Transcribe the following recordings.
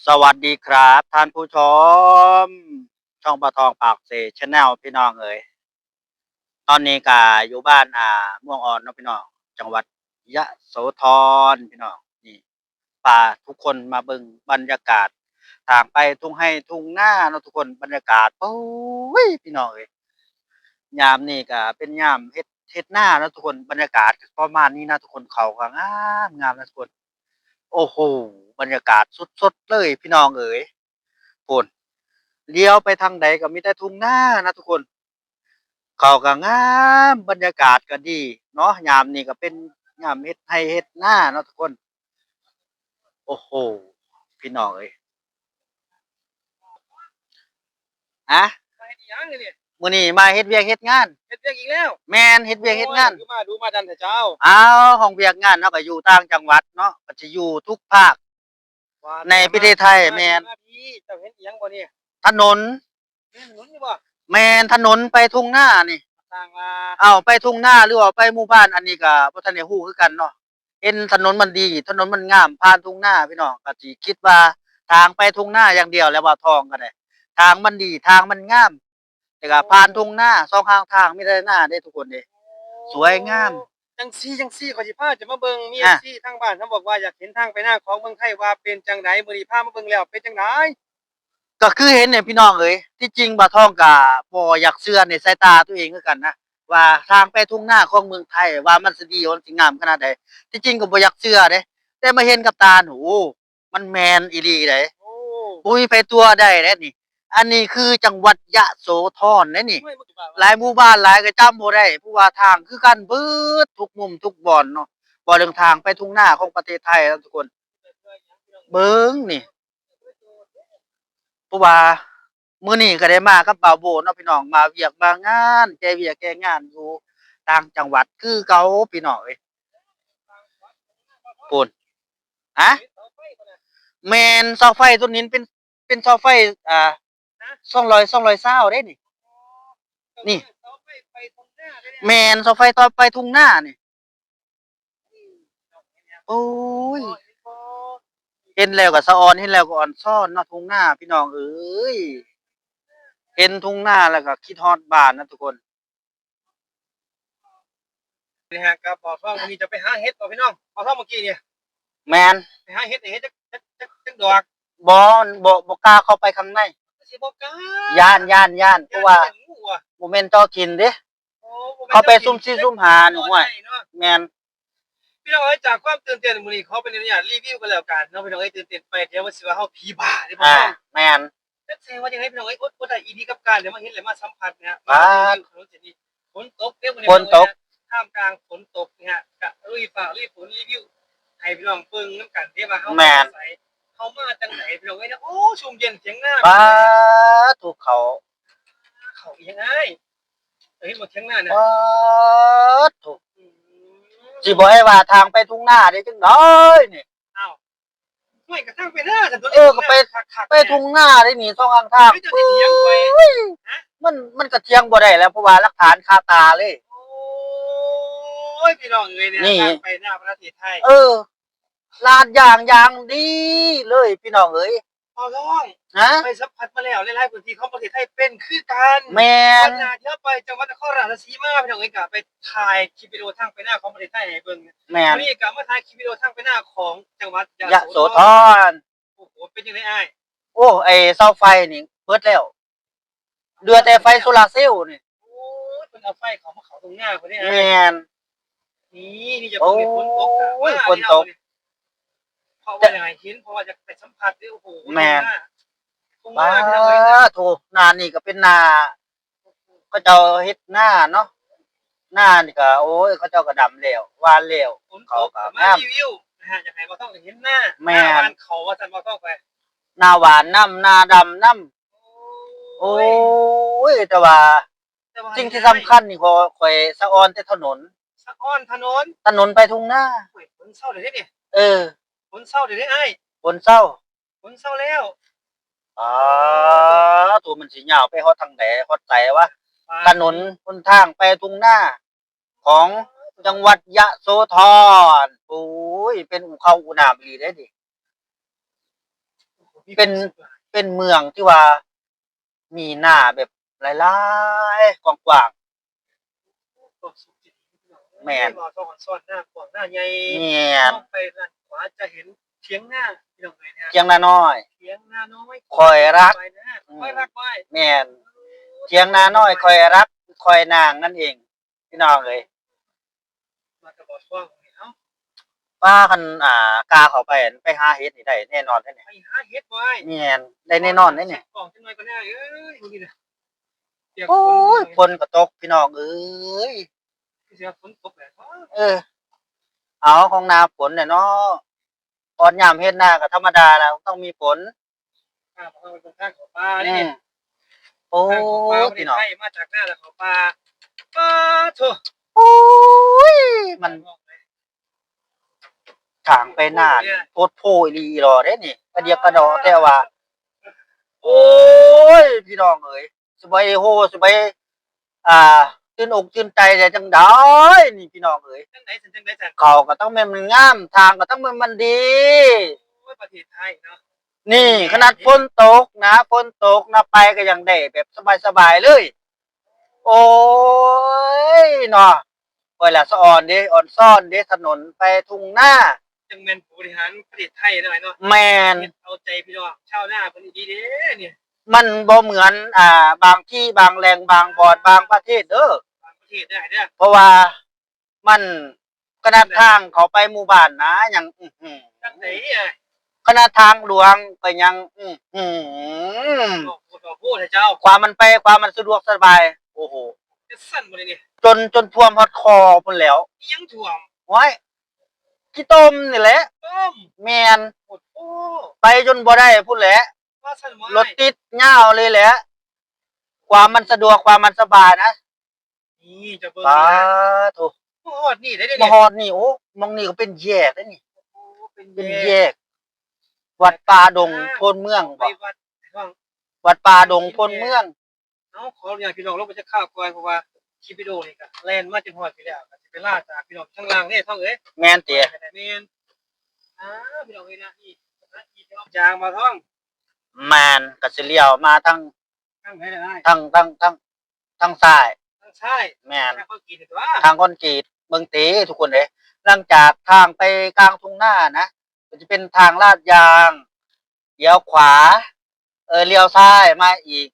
สวัสดีครับ ท่านผู้ชม ช่องปลาทองปากเสชแนลพี่น้องเอ๋ยตอนนี้ก็อยู่บ้านอ่า ม่วงอ่อนเนาะพี่น้อง จังหวัดยะโสธรพี่น้องนี่พาทุกคนมาเบิ่งบรรยากาศทางไปทุ่งให้ทุ่งหน้าเนาะทุกคนบรรยากาศโอ้ยพี่น้องเอ๋ยยามนี่ก็เป็นยามเฮ็ดเฮ็ดหน้าเนาะทุกคนบรรยากาศก็ประมาณนี้นะทุกคนเขาก็งามงามนะทุกคน โอ้โหบรรยากาศสดๆเลยพี่น้องเอ๋ยฝนเลี้ยวไปทางใดก็มีแต่ทุ่งหน้านะทุกคน เขาก็งามบรรยากาศก็ดี เนาะยามนี้ก็เป็นยามเฮ็ดให้เฮ็ดหน้าเนาะทุกคน โอ้โหพี่น้องเอ๋ยอะ มาเฮ็ดอีหยังเนี่ยมื้อนี้มาเฮ็ดเวียกเฮ็ดงาน เฮ็ดเวียกอีกแล้วแม่นเฮ็ดเวียกเฮ็ดงาน โอ้ยดูมาดูมาดันแต่เจ้าอ้าวห้องเวียกงานเนาะก็อยู่ต่างจังหวัดเนาะก็จะอยู่ทุกภาค ว่าในประเทศไทยแม่นาพี่เจ้าเห็นอีหยังบ่เนี่ยถนน แม่นถนนอยู่บ่แม่นถนนไปทุ่งนานี่สร้างมาเอาไปทุ่งนาหรือว่าไปหมู่บ้านอันนี้ก็บ่ทันได้ฮู้คือกันเนาะเห็นถนนมันดี ถนนมันงามผ่านทุ่งนาพี่น้องก็สิคิดว่าทางไปทุ่งนาอย่างเดียวแล้วว่าทองก็ได้ ทางมันดีทางมันงาม แต่ก็ผ่านทุ่งนาสองข้างทางมีแต่หน้าเด้ทุกคนเด้สวยงาม จังซี่จังซี่ขอยสิพาจะมาเบิ่งมีอะ ซี่ทางบ้านเขาบอกว่าอยากเห็นทางไปหน้าของเมืองไทยว่าเป็นจังไดมื้อนี้พามาเบิ่งแล้วเป็นจังไดก็คือเห็นเนี่ยพี่น้องเอ้ยที่จริงบ่าทองก็บ่อยากเชื่อในสายตาตัวเองคือกันนะว่าทางไปทุ่งนาของเมืองไทยว่ามันสิดีมันสิงามขนาดใดที่จริงก็บ่อยากเชื่อเด้แต่มาเห็นกับตาโอ้มันแมนอีหลีเด้โอ้บ่มีไปตัวได้เด้นี่ อันนี้คือจังหวัดยะโสธรเด้นี่เมื่อยบ่กี่บาทหลายหมู่บ้านหลายก็จำบ่ได้เพราะว่าทางคือกันเบิดทุกมุมทุกบ่อนเนาะบ่เรื่องทางไปทุ่งนาของประเทศไทยแล้วทุกคน เบิ่งนี่เพราะว่ามื้อนี้ก็ได้มากับบ่าวโบเนาะพี่น้องมาเวียกมางานแก้เวียกแก้งานอยู่ต่างจังหวัดคือเก่าพี่น้องเอ้ยปุ่นฮะแม่นเสาไฟตัวนี้เป็นเป็นเสาไฟอ่า 200 220เด้นี่ นี่เสาไฟไปตรงหน้าเลยเนี่ยแม่นเสาไฟต่อไปทุ่งนานี่โอ้ยเห็นแล้วก็สะออนเห็นแล้วก็อ่อนซ่อนเนาะทุ่งนาพี่น้องเอ้ยเห็นทุ่งนาแล้วก็คิดฮอดบ้านนะทุกคนนี่ฮะก็บอกว่าวันนี้จะไปหาเห็ดต่อพี่น้องบอกว่าเมื่อกี้เนี่ยแมนไปหาเห็ดเห็ดจักจักจักจักดอกบอบบ่กล้าเข้าไปข้างใน สิบ่กล้าย่านย่านย่านเพราะว่าย่นงูอะบ่แม่นต่อกินเด้โอ้บ่แม่นเขาไปซุ่มซี่ซุ่มหาหนูห้วยเนาะแมนพี่น้องเอ้ยจากความตื่นเต้นมื้อนี้เขาเป็นอย่างรีวิวกันแล้วกันเนาะพี่น้องเอ้ยตื่นเต้นไปเดี๋ยวว่าสิว่าเฮาผีบ้าได้บ่อ่าเนาะแมนแต่แสดงว่าจังได๋พี่น้องเอ้ยอดบ่ได้อีดีกับการเดี๋ยวมาเห็นเลยมาสัมผัสนะฮะบ้ามารีวิวถนนเส้นนี้ฝนตกเด้อมื้อนี้ฝนตกท่ามกลางฝนตกนะฮะกะลุยฟ้าลุยฝนรีวิวให้พี่น้องเบิ่งนํกันเด้ว่าเฮาแม่นใส่ เฮามาจังไดพี่น้องเอ้ยนะโอ้ชุ่มเย็นเสียงหน้าป้าถูกเขาเขาอีหยังไงเห็นบ่เสียงหน้าน่ะป้าถูกอืมสิบ่ให้ว่าทางไปทุ่งนาได้จังได๋นี่อ้าวห้วยกระทั่งไปหน้าแต่ตัวเออก็ไปคักๆไปทุ่งนาได้นี่สองข้างทางไม่จะเถียงไว้มันมันก็เทียงบ่ได้แล้วเพราะว่าหลักฐานคาตาเลยโอ้ยพี่น้องเอ้ยเนี่ยนี่ทางไปหน้าประเทศไทยเออ ลาดอย่างอย่างดีเลยพี่น้องเอ้ยเอาล่องฮะไปสัมผัสมาแล้วหลายๆพื้นที่ของประเทศไทยเป็นคือกันแมวันนหน้าที่เราไปจังหวัดนครราชสีมาพี่น้องเอ้ยกะไปถ่ายคลิปวิดีโอทางไปหน้าของประเทศไทยให้เบิ่งแมนวันนี้กะมาถ่ายคลิปวิดีโอทางไปหน้าของจังหวัดยะโสธรโอ้โหเป็นยังไงอ้ายโอ้ไอเสาไฟนี่เบิดแล้วเดือแต่ไฟโซลาร์เซลล์นี่โอ้ยเป็นเอาไฟเขามาเขาตรงหน้าคนนี้แมอ้ายนนี่นี่จะเป็นฝนตกอะโอ้ยมาฝนตกเพราะว่าอย่างไรเห็นเพราะว่าจะไปสัมผัสด้วยโอ้โหแม่น ตรงหป้าน้าพี่น้องเอ้ยนะโถนานี่ก็เป็นนาก็เจ้าเฮ็ดหน้าเนาะหน้านี่ก็โอ้ยเขาเจ้าก็ดำแล้ววานแล้ว ฝนตเขากก็มางามรีวิวนะฮะอยากให้บ่ต้องเห็นหน้าแม่น หน้าบ้านเขาว่าซั่นบ่ต้องไปหน้าหวานน้ำหน้าดำน้ำโอ้ยแต่ว่าแต่ว่าสิ่งที่สำคัญนี่ก็ข่อยสะออนแต่ถนน สะอ้อนถนนถนนไปทุ่งนาโอ้ยฝนเศร้าเดี๋ยวนี้นี่เออ ฝนเศร้าเดี๋ยวนี้ไอ้ายบนเศร้าฝนเศร้าแล้วอ๋อตัวมันสิยาวไปฮอดทางไหนฮอดใจวะ ถนนบนทางไปทุ่งนาของจังหวัดยะโสธรโอ้ย เป็นอูเขาอูนามอีหลีได้ดิ เป็น เป็นเมืองที่ว่า มีหน้าแบบหลายๆกว้าง แม่นรอสอนสอนหน้ากว้างหน้าใหญ่ๆแม่นมองไปด้าน ขวาจะเห็นเทียงหน้าพี่น้องเอ้ยนะเทียงนาน้อย เทียงหน้าน้อยคอยรัก ไปนะคอยรักไว้แม่นเทียงนาน้อยคอยรักคอยนางนั่นเอง พี่น้องเอ้ยมากระบอกช่วงเอ้าป้าคันอ่ากาเข้าไปอั่นไปหาเฮ็ดนี่ได้แน่นอนแท้เนี่ยไปหาเฮ็ดไว้แม่นได้แน่นอนแท้เนี่ยกล่องจังหน่อยก็ได้เอ้ยดูดินะเปียกโอ้ยฝฝนก็ตกพี่น้องเอ้ยเสียฝนตกแบบว่าเออ เอาของนาฝนเนี่ยเนาะตอนยามเฮ็ดนาก็ธรรมดาแล้วต้องมีฝนข้าพเจ้าเป็นข้างของปลาอืนี่มโอ้ข้างของปลายพี่น้องให้มาจากหน้าแล้วของปลาปลาโถโอ้ยมันทางไปหน้านี่โพดโพอีหลีรอเด้นี่กระเดียกกระดอแต่ว่า โอ้ยพี่น้องเอ้ยสบายโฮสบายอ่า ตื่นอกตื่นใจได้จังได้นี่พี่น้องเอ้ยจังไหนจังจังไหนจังเขาก็ต้องแม่นมันงามทางก็ต้องแม่นมันดีโอ้ยประเทศไทยเนาะนี่ขนาดฝนตกนะฝนตกนะไปก็ยังได้แบบสบายๆเลย โอ้ยเนาะเวลาสะออนเด้อ่อนซ่อนเด้ถนนไปทุ่งหน้าจังแม่นผู้บริหารประเทศไทยหน่อยเนาะแมนเฮ็ดเอาใจพี่น้องชาวนาเพิ่นดีเด้เนี่ยมันบ่เหมือนอ่า บางที่บางแหล่งบางบอดบางประเทศเด้อบางประ เทศได้เด้อเพราะว่ามันขนาดทางเขาไปหมู่บ้านนะยังอื้อหือจังไหนอะขนาดทางหลวงก็ยัง อื้อหือบอกพูดบอกพูดให้เจ้าความมันไปความมันสะดวกสบาย โอ้โหจะสั่นบ่ได้นี่จนจนท่วมฮอดคอพุ่นแล้วอิหยังถ่วงไว้ขี้ต้มนี่แหละต้มแมนหมดโอ้ไปจนบ่ได้พุ่นแหละว่าสั่นบ่รถติดยาวเลยแหละความมันสะดวกความมันสบายนะ นี่จะเบิ่งสานี่นะธุโอ้ยนี่ได้เด้มาเนี่ยฮอดนี่โอ้มองนี่ก็เป็นแยกได้นี่โอ้เป็นเป็นแยแยกกวัดป่าดงโพนเมืองไปบ่วัดว่างวัดป่าดงโพนเมืองเอ้าขออนุญาตพี่น้องลงไปจะข้าวก่อนเพราะว่าคลิปวิดีโอนี่ก็แล่นมาจนฮอดพี่แล้วก็สิไปล่าจากพี่น้องข้างล่างนี่ท่องเอ้ย แม่นเตียแม่นอ่าพี่น้องเอ้ยนะนี่นะอีกจางมาท่องแมนก็สิเลี้ยวมาทางข้างไหนได้ทางทางทางทางซ้าย ข้างซ้ายแม่นข้างคนกินตัวทางคอนกรีตเมืองเตทุกคนเลยหลังจากทางไปกลางทุ่งหน้านะก็จะเป็นทางลาดยางเลี้ยวขวา เออเลี้ยวซ้ายมาอีก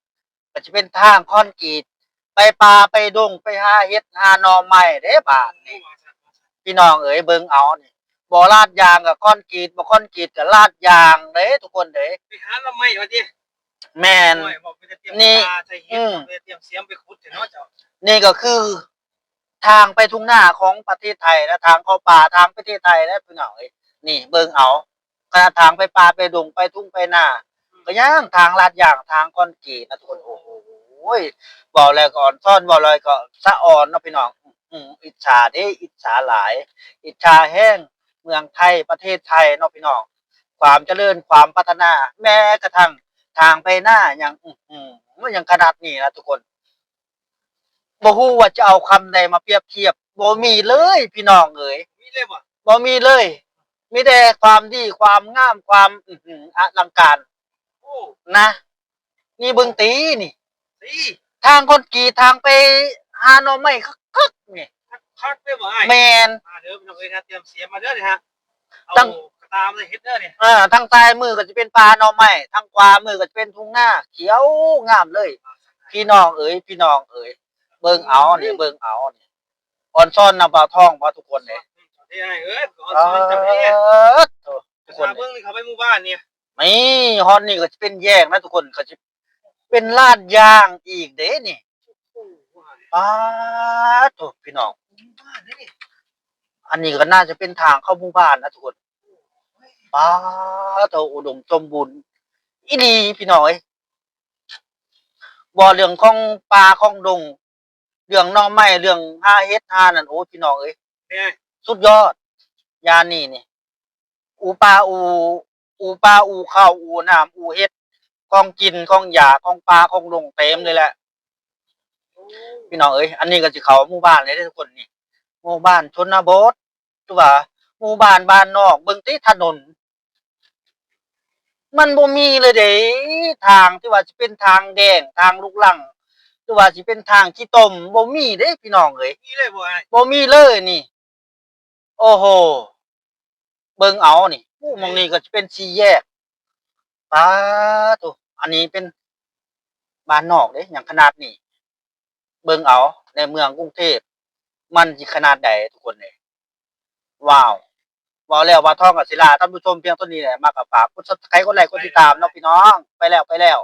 ก็จะเป็นทางคอนกรีตไปป่าไปดงไปหาเฮ็ดหาหนอใหม่เด้ป่านี่พี่น้องเอ๋ยเบิ่งเอานี่บ่ลาดยางกับคอนกรีตบ่คอนกรีตกับลาดยางเด้ทุกคนเด้ไปหาลำไม้ว่าดิแม่นโอ้ยบอกไปจะเตรียมนี่ปลาใส่เห็ดอืมไปเตรียมเสียมไปขุดเถอะเนาะเจ้า นี่ก็คือ ทางไปทุ่งหน้าของประเทศไทยและทางเข้าป่าทางประเทศไทยและพี่น้องเอ้ยนี่เบิ่งเอาขณะทางไปป่าไปดงไปทุ่งไปหน้าก็ยังทางลาดยางทางคอนกรีตนะทุกคนโอ้โหบอกแล้วก็อ่อนซ่อนบอกเลยก็สะอ่อนเนาะพี่น้องอิจฉาเด้อิจฉาหลาย อิจฉาแห้งเมืองไทยประเทศไทยเนาะพี่น้องความเจริญความพัฒนา แม้กระทั่งทางไปหน้ายังอือมันยังขนาดนี้นะทุกคน บ่ฮู้ว่าจะเอาคำใดมาเปรียบเทียบบ่มีเลยพี่น้องเอ๋ยมีเลยบ่บ่มีเลยมีแต่ความดีความงามความอื้อหืออลังการโอ้นะ นี่เบิ่งตีนี่สิทางคนกรีดทางไปหาหน่อไม้คักๆนี่คักๆเลยบ่อ้ายแม่นมาเด้อพี่น้องเอ้ยนะเตรียมเสียมมาเด้อนี่ฮะเอาตั้ง กระตามเลยเฮ็ดเด้อนี่เออทางซ้ายมือก็จะเป็นป่าหน่อไม้ทางขวามือก็จะเป็นทุ่งนาเขียวงามเลย พี่น้องเอ๋ยพี่น้องเอ๋ย เบิ่งเอานี่เบิ่งเอานี่อ่อนซ่อนนำบ่าวทองบ่ทุกคนเลยได้อ้ายเอ้ยขอเอสอนจับนี่อทุกคนมาเลยเบิ่งนี่เขาไปหมู่บ้านเนี่ยไม่ฮอนนี่ก็จะเป็นแยกนะทุกคนก็จะเป็นลาดยางอีกเด้นี่โอ้ว้ายป้าดโถพี่น้องหมู่บ้านนี่นี่อันนี้ก็น่าจะเป็นทางเข้าหมู่บ้านนะทุกคนป้าดโถอุดมสมบูรณ์อีดีพี่น้องเอ้ยบ่เรื่องของป่าของดง เรื่องหน้องไม้เรื่องหาเฮ็ดหานั่นโอ้พี่น้องเอ้ยเนี่ยสุดยอด ยานี่นี่อูปลาอู อูปลาอูข้าวอูน้ำอูเฮ็ดของกินของหยาของปลาของลงเต็มเลยแหละโอ้พี่น้องเอ้ยอันนี้ก็สิเขาหมู่บ้านเลยเด้อทุกคนนี่หมู่บ้านชนบทตัวาหมู่บ้านบ้านนอกเบิ่งติถนน มันบ่มีเลยเด้ทางที่ว่าสิเป็นทางแดงทางลูกลัง หรือว่าสิเป็นทางขี้ตมบ่มีเด้พี่น้องเอ้ยนี่เลยบ่ไอ้บ่มีเลยนี่ โอ้โห เบิ่งเอานี่ผู้มองนี่ก็จะเป็นสี่แยกป้าตุอันนี้เป็นบ้านนอกเด้อย่างขนาดนี้ เบิ่งเอา ในเมืองกรุงเทพมันสิขนาดใดทุกคนเลยว้าวว้าวแล้วว่าทองกับศิลาท่านผู้ชมเพียงเท่านี้แหละมากับฝากกด subscribe กดไลค์กดติดตามเนาะพี่น้อง ไปแล้วไปแล้ว